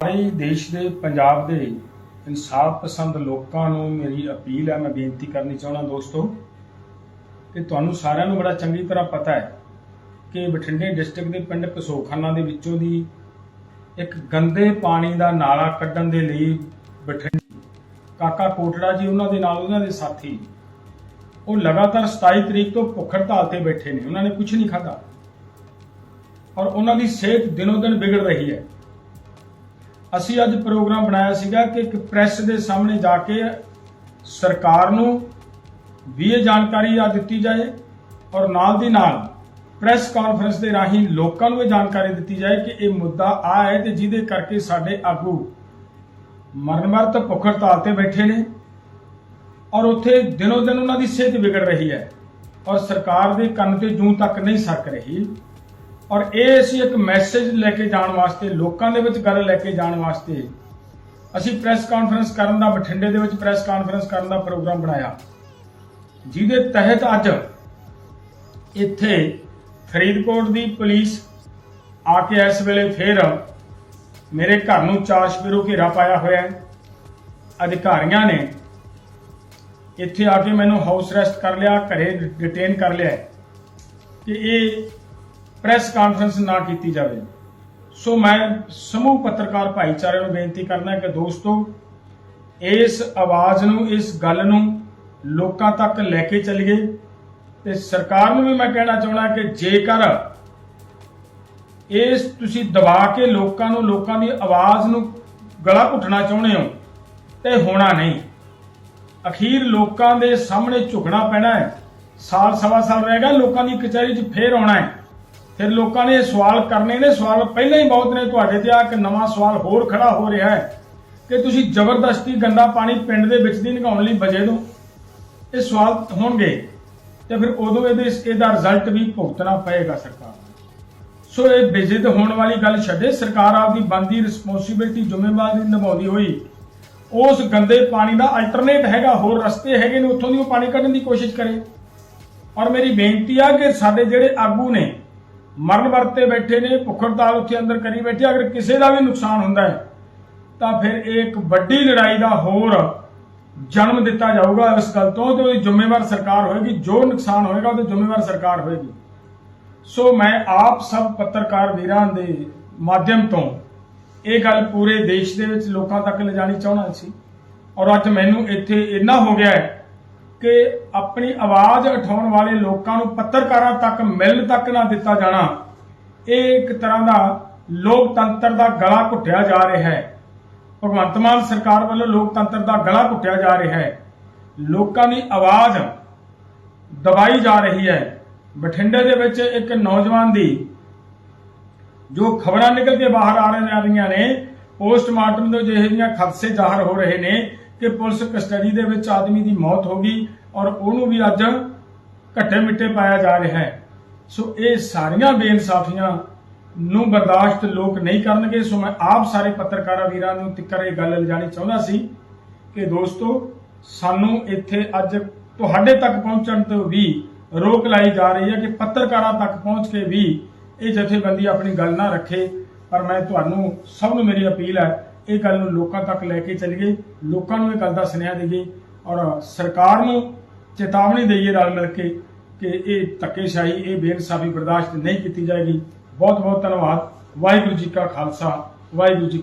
ਸਾਰੇ ਦੇਸ਼ ਦੇ ਪੰਜਾਬ ਦੇ ਇਨਸਾਫ ਪਸੰਦ ਲੋਕਾਂ ਨੂੰ ਮੇਰੀ ਅਪੀਲ ਹੈ, ਮੈਂ ਬੇਨਤੀ ਕਰਨੀ ਚਾਹੁੰਦਾ ਦੋਸਤੋ ਕਿ ਤੁਹਾਨੂੰ ਸਾਰਿਆਂ ਨੂੰ ਬੜਾ ਚੰਗੀ ਤਰ੍ਹਾਂ ਪਤਾ ਹੈ ਕਿ ਬਠਿੰਡੇ ਡਿਸਟ੍ਰਿਕਟ ਦੇ ਪਿੰਡ ਕਸੋਖਾਨਾ ਦੇ ਵਿੱਚੋਂ ਦੀ ਇੱਕ ਗੰਦੇ ਪਾਣੀ ਦਾ ਨਾਲਾ ਕੱਢਣ ਦੇ ਲਈ ਬਠਿੰਡੇ ਕਾਕਾ ਕੋਟੜਾ ਜੀ ਉਹਨਾਂ ਦੇ ਨਾਲ ਉਹਨਾਂ ਦੇ ਸਾਥੀ ਉਹ ਲਗਾਤਾਰ 27 ਤਰੀਕ ਤੋਂ ਭੁੱਖ ਹੜਤਾਲ ਤੇ ਬੈਠੇ ਨੇ, ਉਹਨਾਂ ਨੇ ਕੁਝ ਨਹੀਂ ਖਾਧਾ ਔਰ ਉਹਨਾਂ ਦੀ ਸਿਹਤ ਦਿਨੋ ਦਿਨ ਵਿਗੜ ਰਹੀ ਹੈ। ਅਸੀਂ ਅੱਜ ਪ੍ਰੋਗਰਾਮ ਬਣਾਇਆ ਸੀਗਾ ਕਿ ਇੱਕ ਪ੍ਰੈਸ ਦੇ ਸਾਹਮਣੇ ਜਾ ਕੇ ਸਰਕਾਰ ਨੂੰ ਵੀ ਇਹ ਜਾਣਕਾਰੀ ਆ ਦਿੱਤੀ ਜਾਏ ਔਰ ਨਾਲ ਦੀ ਨਾਲ ਪ੍ਰੈਸ ਕਾਨਫਰੰਸ ਦੇ ਰਾਹੀਂ ਲੋਕਾਂ ਨੂੰ ਇਹ ਜਾਣਕਾਰੀ ਦਿੱਤੀ ਜਾਏ ਕਿ ਇਹ ਮੁੱਦਾ ਆ ਹੈ ਤੇ ਜਿਹਦੇ ਕਰਕੇ ਸਾਡੇ ਆਗੂ ਮਰਨਮਰਤ ਭੁੱਖ ਹੜਤਾਲ ਤੇ ਬੈਠੇ ਨੇ ਔਰ ਉੱਥੇ ਦਿਨੋ ਦਿਨ ਉਹਨਾਂ ਦੀ ਸਿਹਤ ਵਿਗੜ ਰਹੀ ਹੈ ਔਰ ਸਰਕਾਰ ਦੇ ਕੰਨ ਤੇ ਜੂੰ ਤੱਕ ਨਹੀਂ ਸਕ ਰਹੀ। ਔਰ ਇਹ ਅਸੀਂ ਇੱਕ ਮੈਸੇਜ ਲੈ ਕੇ ਜਾਣ ਵਾਸਤੇ, ਲੋਕਾਂ ਦੇ ਵਿੱਚ ਗੱਲ ਲੈ ਕੇ ਜਾਣ ਵਾਸਤੇ ਅਸੀਂ ਪ੍ਰੈਸ ਕਾਨਫਰੰਸ ਕਰਨ ਦਾ, ਬਠਿੰਡੇ ਦੇ ਵਿੱਚ ਪ੍ਰੈਸ ਕਾਨਫਰੰਸ ਕਰਨ ਦਾ ਪ੍ਰੋਗਰਾਮ ਬਣਾਇਆ। ਜਿਹਦੇ ਤਹਿਤ ਅੱਜ ਇੱਥੇ ਫਰੀਦਕੋਟ ਦੀ ਪੁਲਿਸ ਆ ਕੇ ਇਸ ਵੇਲੇ ਫੇਰ ਮੇਰੇ ਘਰ ਨੂੰ ਚਾਰ ਸ਼ਪੀਰੋ ਘੇਰਾ ਪਾਇਆ ਹੋਇਆ ਹੈ। ਅਧਿਕਾਰੀਆਂ ਨੇ ਇੱਥੇ ਆ ਕੇ ਮੈਨੂੰ ਹਾਊਸ ਅਰੈਸਟ ਕਰ ਲਿਆ, ਘਰੇ ਡਿਟੇਨ ਕਰ ਲਿਆ ਕਿ ਇਹ ਪ੍ਰੈਸ ਕਾਨਫਰੰਸ ਨਾ ਕੀਤੀ ਜਾਵੇ। ਸੋ ਮੈਂ ਸਮੂਹ ਪੱਤਰਕਾਰ ਭਾਈਚਾਰੇ ਨੂੰ ਬੇਨਤੀ ਕਰਨਾ ਹੈ ਕਿ ਦੋਸਤੋ, ਇਸ ਆਵਾਜ਼ ਨੂੰ, ਇਸ ਗੱਲ ਨੂੰ ਲੋਕਾਂ ਤੱਕ ਲੈ ਕੇ ਚੱਲੀਏ। ਤੇ ਸਰਕਾਰ ਨੂੰ ਵੀ ਮੈਂ ਕਹਿਣਾ ਚਾਹੁੰਦਾ ਕਿ ਜੇਕਰ ਇਸ ਤੁਸੀਂ ਦਬਾ ਕੇ ਲੋਕਾਂ ਨੂੰ, ਲੋਕਾਂ ਦੀ ਆਵਾਜ਼ ਨੂੰ ਗਲਾ ਘੁੱਟਣਾ ਚਾਹੁੰਦੇ ਹੋ, ਤੇ ਹੋਣਾ ਨਹੀਂ। ਅਖੀਰ ਲੋਕਾਂ ਦੇ ਸਾਹਮਣੇ ਝੁਕਣਾ ਪੈਣਾ ਹੈ। ਸਾਲ ਸਵਾ ਸਾਲ ਰਹੇਗਾ ਲੋਕਾਂ ਦੀ ਕਚਹਿਰੀ 'ਚ ਫੇਰ ਆਉਣਾ ਹੈ। ਫਿਰ ਲੋਕਾਂ ਨੇ ਇਹ ਸਵਾਲ ਕਰਨੇ ਨੇ, ਸਵਾਲ ਪਹਿਲਾਂ ਹੀ ਬਹੁਤ ਨੇ ਤੁਹਾਡੇ ਤੇ ਆ ਇੱਕ ਨਵਾਂ ਸਵਾਲ ਹੋਰ ਖੜਾ ਹੋ ਰਿਹਾ ਹੈ ਕਿ ਤੁਸੀਂ ਜ਼ਬਰਦਸਤੀ ਗੰਦਾ ਪਾਣੀ ਪਿੰਡ ਦੇ ਵਿੱਚ ਦੀ ਨਿਕਾਉਣ ਲਈ ਵਜੇ ਦੋ ਇਹ ਸਵਾਲ ਹੋਣਗੇ ਤੇ ਫਿਰ ਉਦੋਂ ਇਹਦੇ ਇਹਦਾ ਰਿਜ਼ਲਟ ਵੀ ਭੁਗਤਣਾ ਪਏਗਾ ਸਰਕਾਰ ਸੋ ਇਹ ਬੇਜਿੱਦ ਹੋਣ ਵਾਲੀ ਗੱਲ ਛੱਡੇ, ਸਰਕਾਰ ਆਪਦੀ ਬੰਦੀ ਰਿਸਪੌਂਸਿਬਿਲਟੀ ਜ਼ਿੰਮੇਵਾਰੀ ਨਿਭਾਉਂਦੀ ਹੋਈ, ਉਸ ਗੰਦੇ ਪਾਣੀ ਦਾ ਅਲਟਰਨੇਟ ਹੈਗਾ, ਹੋਰ ਰਸਤੇ ਹੈਗੇ ਨੇ, ਉੱਥੋਂ ਦੀ ਉਹ ਪਾਣੀ ਕੱਢਣ ਦੀ ਕੋਸ਼ਿਸ਼ ਕਰੇ। ਔਰ ਮੇਰੀ ਬੇਨਤੀ ਆ ਕਿ ਸਾਡੇ ਜਿਹੜੇ ਆਗੂ ਨੇ ਮਰਨ ਵਰਤੇ ਬੈਠੇ ਨੇ ਭੁੱਖ ਹੜਤਾਲ ਉੱਥੇ ਅੰਦਰ ਕਰੀ ਬੈਠੇ, ਅਗਰ ਕਿਸੇ ਦਾ ਵੀ ਨੁਕਸਾਨ ਹੁੰਦਾ ਹੈ, ਤਾਂ ਫਿਰ ਇਹ ਇੱਕ ਵੱਡੀ ਲੜਾਈ ਦਾ ਹੋਰ ਜਨਮ ਦਿੱਤਾ ਜਾਊਗਾ ਇਸ ਗੱਲ ਤੋਂ ਤੇ ਉਹਦੀ ਜ਼ਿੰਮੇਵਾਰ ਸਰਕਾਰ ਹੋਏਗੀ, ਜੋ ਨੁਕਸਾਨ ਹੋਏਗਾ ਉਹਦੀ ਜ਼ਿੰਮੇਵਾਰ ਸਰਕਾਰ ਹੋਏਗੀ। ਸੋ ਮੈਂ ਆਪ ਸਭ ਪੱਤਰਕਾਰ ਵੀਰਾਂ ਦੇ ਮਾਧਿਅਮ ਤੋਂ ਇਹ ਗੱਲ ਪੂਰੇ ਦੇਸ਼ ਦੇ ਵਿੱਚ ਲੋਕਾਂ ਤੱਕ ਲਿਜਾਣੀ ਚਾਹੁੰਦਾ ਸੀ। ਔਰ ਅੱਜ ਮੈਨੂੰ ਇੱਥੇ ਇੰਨਾ ਹੋ ਗਿਆ ਹੈ ਕਿ ਆਪਣੀ ਆਵਾਜ਼ ਉਠਾਉਣ ਵਾਲੇ ਲੋਕਾਂ ਨੂੰ ਪੱਤਰਕਾਰਾਂ ਤੱਕ ਮਿਲਣ ਤੱਕ ਨਾ ਦਿੱਤਾ ਜਾਣਾ, ਇਹ ਇੱਕ ਤਰ੍ਹਾਂ ਦਾ ਲੋਕਤੰਤਰ ਦਾ ਗਲਾ ਘੁੱਟਿਆ ਜਾ ਰਿਹਾ ਹੈ। ਭਗਵੰਤ ਮਾਨ ਸਰਕਾਰ ਵੱਲੋਂ ਲੋਕਤੰਤਰ ਦਾ ਗਲਾ ਘੁੱਟਿਆ ਜਾ ਰਿਹਾ ਹੈ। ਲੋਕਾਂ ਦੀ ਆਵਾਜ਼ ਦਬਾਈ ਜਾ ਰਹੀ ਹੈ। ਬਠਿੰਡੇ ਦੇ ਵਿੱਚ ਇੱਕ ਨੌਜਵਾਨ ਦੀ ਜੋ ਖਬਰਾਂ ਨਿਕਲ ਕੇ ਬਾਹਰ ਆ ਰਹੀਆਂ ਨੇ, ਪੋਸਟਮਾਰਟਮ ਦੇ ਜਿਹੇ ਜਿਹੀਆਂ ਖਦਸ਼ੇ ਜ਼ਾਹਰ ਹੋ ਰਹੇ ਨੇ ਕਿ ਪੁਲਿਸ ਕਸਟਡੀ ਦੇ ਵਿੱਚ ਆਦਮੀ ਦੀ ਮੌਤ ਹੋ ਗਈ ਔਰ ਉਹਨੂੰ ਵੀ ਅੱਜ ਘੱਟੇ ਮਿੱਟੇ ਪਾਇਆ ਜਾ ਰਿਹਾ ਹੈ। ਸੋ ਇਹ ਸਾਰੀਆਂ ਬੇਇਨਸਾਫੀਆਂ ਨੂੰ ਬਰਦਾਸ਼ਤ ਲੋਕ ਨਹੀਂ ਕਰਨਗੇ। ਸੋ ਮੈਂ ਆਪ ਸਾਰੇ ਪੱਤਰਕਾਰਾਂ ਵੀਰਾਂ ਨੂੰ ਤਿੱਕਰ ਇਹ ਗੱਲ ਲਿਜਾਣੀ ਚਾਹੁੰਦਾ ਸੀ ਕਿ ਦੋਸਤੋ, ਸਾਨੂੰ ਇੱਥੇ ਅੱਜ ਤੁਹਾਡੇ ਤੱਕ ਪਹੁੰਚਣ ਤੋਂ ਵੀ ਰੋਕ ਲਾਈ ਜਾ ਰਹੀ ਹੈ ਕਿ ਪੱਤਰਕਾਰਾਂ ਤੱਕ ਪਹੁੰਚ ਕੇ ਵੀ ਇਹ ਜਥੇਬੰਦੀ ਆਪਣੀ ਗੱਲ ਨਾ ਰੱਖੇ। ਪਰ ਮੈਂ ਤੁਹਾਨੂੰ ਸਭ ਨੂੰ ਮੇਰੀ ਅਪੀਲ ਹੈ ਇਹ ਗੱਲ ਨੂੰ ਲੋਕਾਂ ਤੱਕ ਲੈ ਕੇ ਚੱਲੀਏ, ਲੋਕਾਂ ਨੂੰ ਇਹ ਗੱਲ ਦਾ ਸੁਨੇਹਾ ਦੇਈਏ ਔਰ ਸਰਕਾਰ ਨੂੰ ਚੇਤਾਵਨੀ ਦੇਈਏ ਨਾਲ ਮਿਲ ਕੇ ਕਿ ਇਹ ਧੱਕੇਸ਼ਾਹੀ, ਇਹ ਬੇਇਨਸਾਫੀ ਬਰਦਾਸ਼ਤ ਨਹੀਂ ਕੀਤੀ ਜਾਏਗੀ। ਬਹੁਤ ਬਹੁਤ ਧੰਨਵਾਦ। ਵਾਹਿਗੁਰੂ ਜੀ ਕਾ ਖਾਲਸਾ, ਵਾਹਿਗੁਰੂ ਜੀ